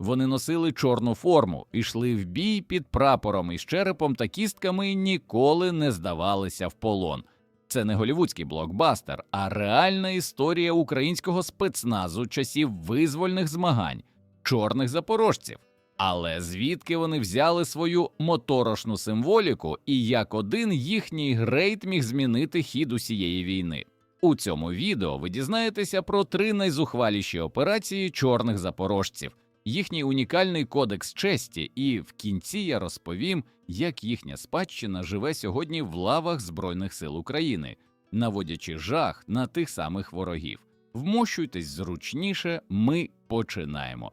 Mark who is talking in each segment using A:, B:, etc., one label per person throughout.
A: Вони носили чорну форму, йшли в бій під прапором із черепом та кістками і ніколи не здавалися в полон. Це не голівудський блокбастер, а реальна історія українського спецназу часів визвольних змагань, чорних запорожців. Але звідки вони взяли свою моторошну символіку і як один їхній грейд міг змінити хід усієї війни? У цьому відео ви дізнаєтеся про три найзухваліші операції чорних запорожців, їхній унікальний кодекс честі, і в кінці я розповім, як їхня спадщина живе сьогодні в лавах Збройних сил України, наводячи жах на тих самих ворогів. Вмощуйтесь зручніше, ми починаємо.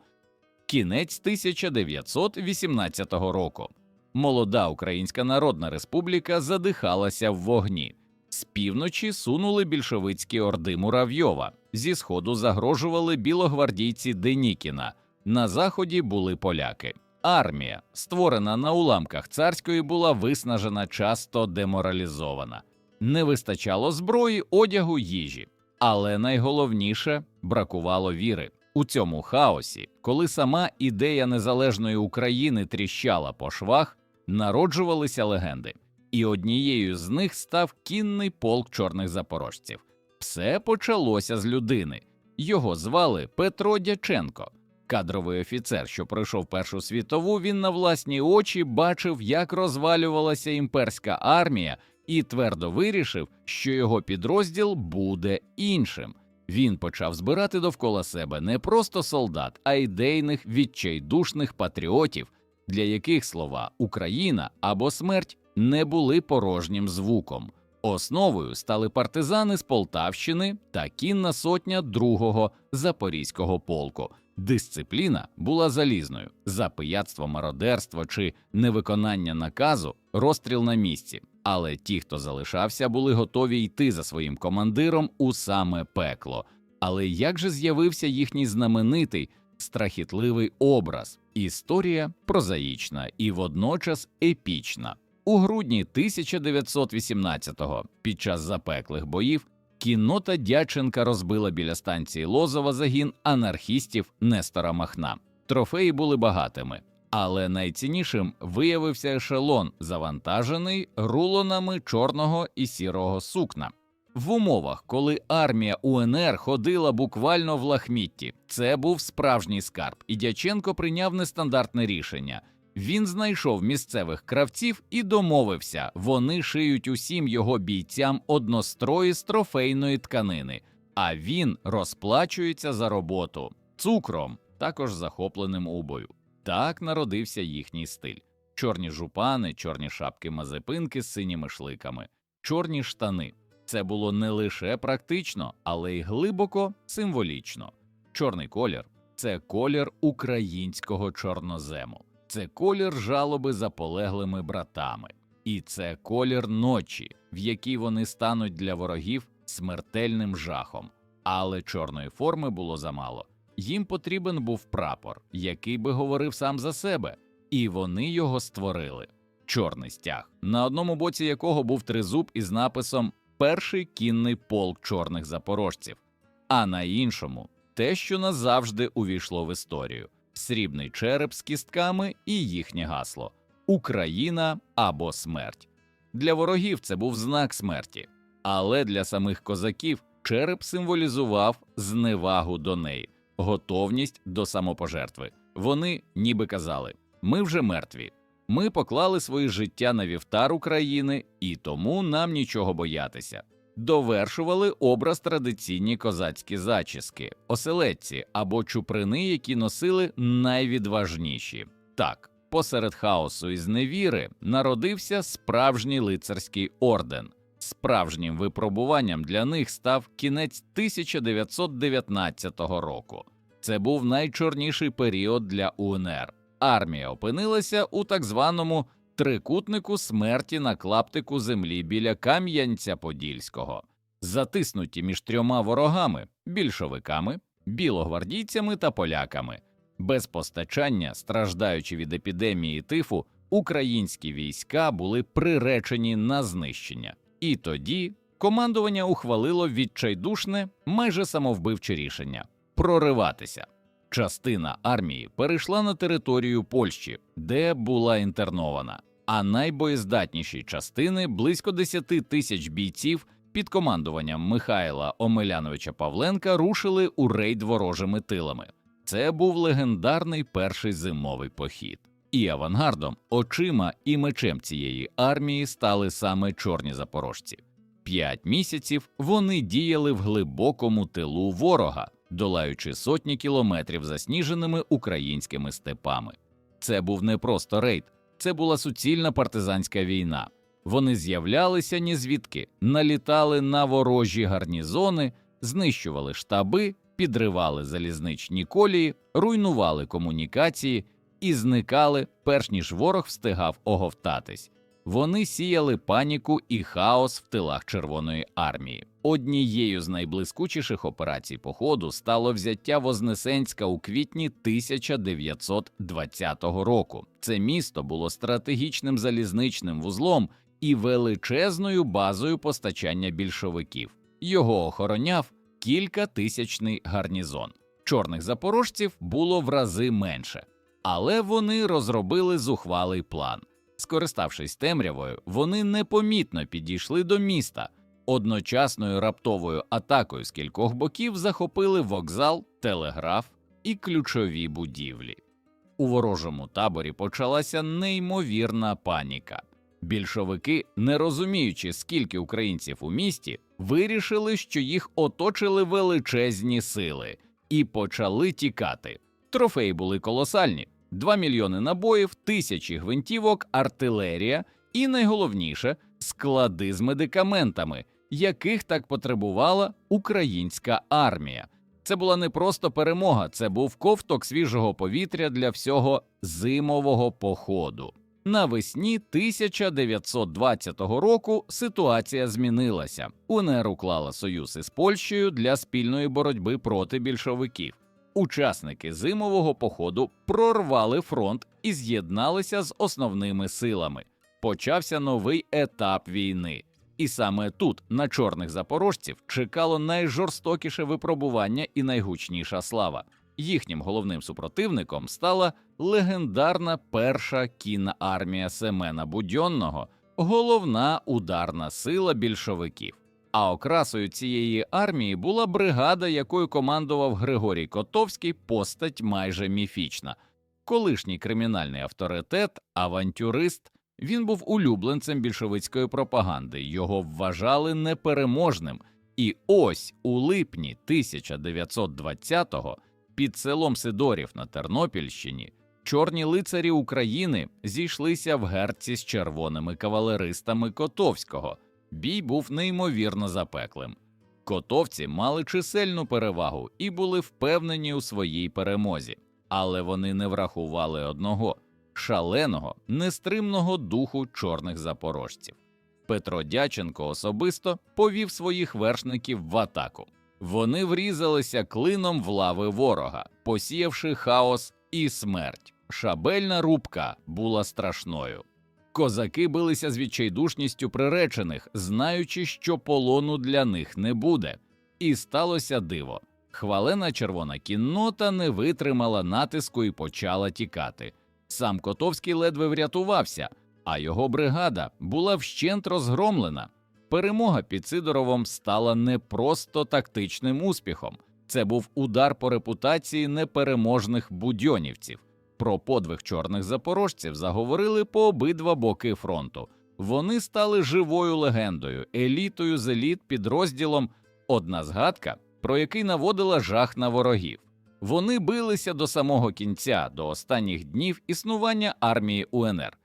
A: Кінець 1918 року. Молода Українська Народна Республіка задихалася в вогні. З півночі сунули більшовицькі орди Муравйова, зі сходу загрожували білогвардійці Денікіна, на заході були поляки. Армія, створена на уламках царської, була виснажена, часто деморалізована. Не вистачало зброї, одягу, їжі. Але найголовніше бракувало віри. У цьому хаосі, коли сама ідея незалежної України тріщала по швах, народжувалися легенди, і однією з них став кінний полк чорних запорожців. Все почалося з людини. Його звали Петро Дяченко. Кадровий офіцер, що пройшов Першу світову, він на власні очі бачив, як розвалювалася імперська армія, і твердо вирішив, що його підрозділ буде іншим. Він почав збирати довкола себе не просто солдат, а ідейних відчайдушних патріотів, для яких слова Україна або смерть не були порожнім звуком. Основою стали партизани з Полтавщини та кінна сотня другого запорізького полку. Дисципліна була залізною за пияцтво, мародерство чи невиконання наказу, розстріл на місці. Але ті, хто залишався, були готові йти за своїм командиром у саме пекло. Але як же з'явився їхній знаменитий страхітливий образ? Історія прозаїчна і водночас епічна. У грудні 1918-го, під час запеклих боїв, кіннота Дяченка розбила біля станції Лозова загін анархістів Нестора Махна. Трофеї були багатими, але найціннішим виявився ешелон, завантажений рулонами чорного і сірого сукна. В умовах, коли армія УНР ходила буквально в лахмітті, це був справжній скарб, і Дяченко прийняв нестандартне рішення. Він знайшов місцевих кравців і домовився, вони шиють усім його бійцям однострої з трофейної тканини, а він розплачується за роботу цукром, також захопленим у бою. Так народився їхній стиль: чорні жупани, чорні шапки мазепинки з синіми шликами, чорні штани. Це було не лише практично, але й глибоко символічно. Чорний колір це колір українського чорнозему, це колір жалоби за полеглими братами, і це колір ночі, в якій вони стануть для ворогів смертельним жахом. Але чорної форми було замало. Їм потрібен був прапор, який би говорив сам за себе, і вони його створили. Чорний стяг, на одному боці якого був тризуб із написом Перший кінний полк чорних запорожців, а на іншому те, що назавжди увійшло в історію: срібний череп з кістками і їхнє гасло Україна або смерть. Для ворогів це був знак смерті, але для самих козаків череп символізував зневагу до неї, готовність до самопожертви. Вони ніби казали: ми вже мертві. Ми поклали свої життя на вівтар України, і тому нам нічого боятися. Довершували образ традиційні козацькі зачіски, оселедці або чуприни, які носили найвідважніші. Так, посеред хаосу і зневіри народився справжній лицарський орден. Справжнім випробуванням для них став кінець 1919 року. Це був найчорніший період для УНР. Армія опинилася у так званому трикутнику смерті на клаптику землі біля Кам'янця-Подільського, затиснуті між трьома ворогами більшовиками, білогвардійцями та поляками. Без постачання, страждаючи від епідемії тифу, українські війська були приречені на знищення. І тоді командування ухвалило відчайдушне, майже самовбивче рішення прориватися. Частина армії перейшла на територію Польщі, де була інтернована, а найбоєздатніші частини близько 10 тисяч бійців під командуванням Михайла Омеляновича Павленка рушили у рейд ворожими тилами. Це був легендарний перший зимовий похід. І авангардом, очима і мечем цієї армії стали саме чорні запорожці. П'ять місяців вони діяли в глибокому тилу ворога, долаючи сотні кілометрів засніженими українськими степами. Це був не просто рейд, це була суцільна партизанська війна. Вони з'являлися ні звідки, налітали на ворожі гарнізони, знищували штаби, підривали залізничні колії, руйнували комунікації і зникали, перш ніж ворог встигав оговтатись. Вони сіяли паніку і хаос в тилах Червоної армії. Однією з найблискучіших операцій походу стало взяття Вознесенська у квітні 1920 року. Це місто було стратегічним залізничним вузлом і величезною базою постачання більшовиків. Його охороняв кількатисячний гарнізон. Чорних запорожців було в рази менше, але вони розробили зухвалий план. Скориставшись темрявою, вони непомітно підійшли до міста. Одночасною раптовою атакою з кількох боків захопили вокзал, телеграф і ключові будівлі. У ворожому таборі почалася неймовірна паніка. Більшовики, не розуміючи, скільки українців у місті, вирішили, що їх оточили величезні сили, і почали тікати. Трофеї були колосальні: 2 мільйони набоїв, тисячі гвинтівок, артилерія і найголовніше склади з медикаментами, яких так потребувала українська армія. Це була не просто перемога, це був ковток свіжого повітря для всього зимового походу. Навесні 1920 року ситуація змінилася. УНР уклала союз із Польщею для спільної боротьби проти більшовиків. Учасники зимового походу прорвали фронт і з'єдналися з основними силами. Почався новий етап війни. І саме тут, на чорних запорожців, чекало найжорстокіше випробування і найгучніша слава. Їхнім головним супротивником стала легендарна перша кінна армія Семена Будьонного, головна ударна сила більшовиків. А окрасою цієї армії була бригада, якою командував Григорій Котовський, постать майже міфічна. Колишній кримінальний авторитет, авантюрист. Він був улюбленцем більшовицької пропаганди, його вважали непереможним. І ось у липні 1920-го під селом Сидорів на Тернопільщині чорні лицарі України зійшлися в герці з червоними кавалеристами Котовського. Бій був неймовірно запеклим. Котовці мали чисельну перевагу і були впевнені у своїй перемозі, але вони не врахували одного шаленого, нестримного духу чорних запорожців. Петро Дяченко особисто повів своїх вершників в атаку. Вони врізалися клином в лави ворога, посіявши хаос і смерть. Шабельна рубка була страшною. Козаки билися з відчайдушністю приречених, знаючи, що полону для них не буде. І сталося диво. Хвалена червона кіннота не витримала натиску і почала тікати. Сам Котовський ледве врятувався, а його бригада була вщент розгромлена. Перемога під Сидоровом стала не просто тактичним успіхом, це був удар по репутації непереможних будьонівців. Про подвиг чорних запорожців заговорили по обидва боки фронту. Вони стали живою легендою, елітою з еліт підрозділом. Одна згадка, про який наводила жах на ворогів. Вони билися до самого кінця, до останніх днів існування армії УНР.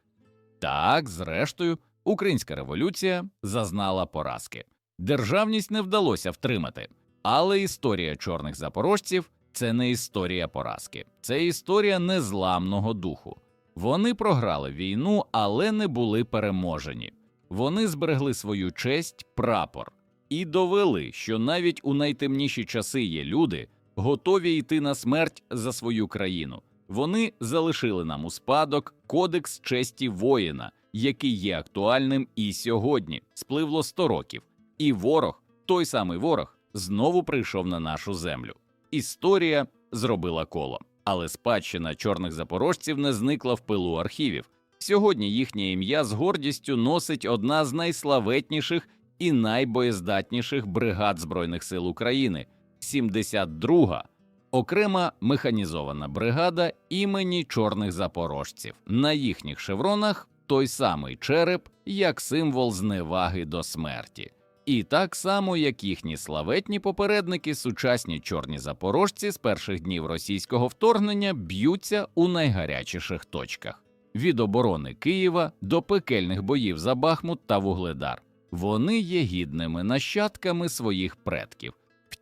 A: Так, зрештою, українська революція зазнала поразки. Державність не вдалося втримати, але історія чорних запорожців це не історія поразки, це історія незламного духу. Вони програли війну, але не були переможені. Вони зберегли свою честь, прапор і довели, що навіть у найтемніші часи є люди, готові йти на смерть за свою країну. Вони залишили нам у спадок кодекс честі воїна, який є актуальним і сьогодні. Спливло 100 років, і ворог, той самий ворог, знову прийшов на нашу землю. Історія зробила коло. Але спадщина чорних запорожців не зникла в пилу архівів. Сьогодні їхнє ім'я з гордістю носить одна з найславетніших і найбоєздатніших бригад Збройних сил України 72-га окрема механізована бригада імені чорних запорожців. На їхніх шевронах той самий череп як символ зневаги до смерті. І так само, як їхні славетні попередники, сучасні чорні запорожці з перших днів російського вторгнення б'ються у найгарячіших точках від оборони Києва до пекельних боїв за Бахмут та Вугледар. Вони є гідними нащадками своїх предків,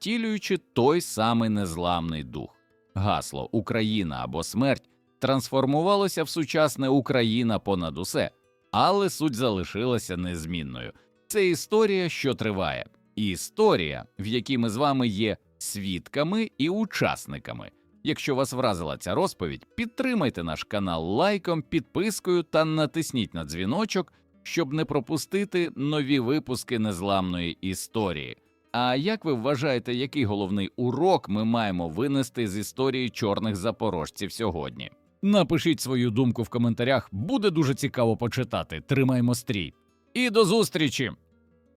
A: втілюючи той самий незламний дух. Гасло Україна або смерть трансформувалося в сучасне Україна понад усе, але суть залишилася незмінною. Це історія, що триває, історія, в якій ми з вами є свідками і учасниками. Якщо вас вразила ця розповідь, підтримайте наш канал лайком, підпискою та натисніть на дзвіночок, щоб не пропустити нові випуски незламної історії. А як ви вважаєте, який головний урок ми маємо винести з історії чорних запорожців сьогодні? Напишіть свою думку в коментарях, буде дуже цікаво почитати. Тримаймо стрій. І до зустрічі!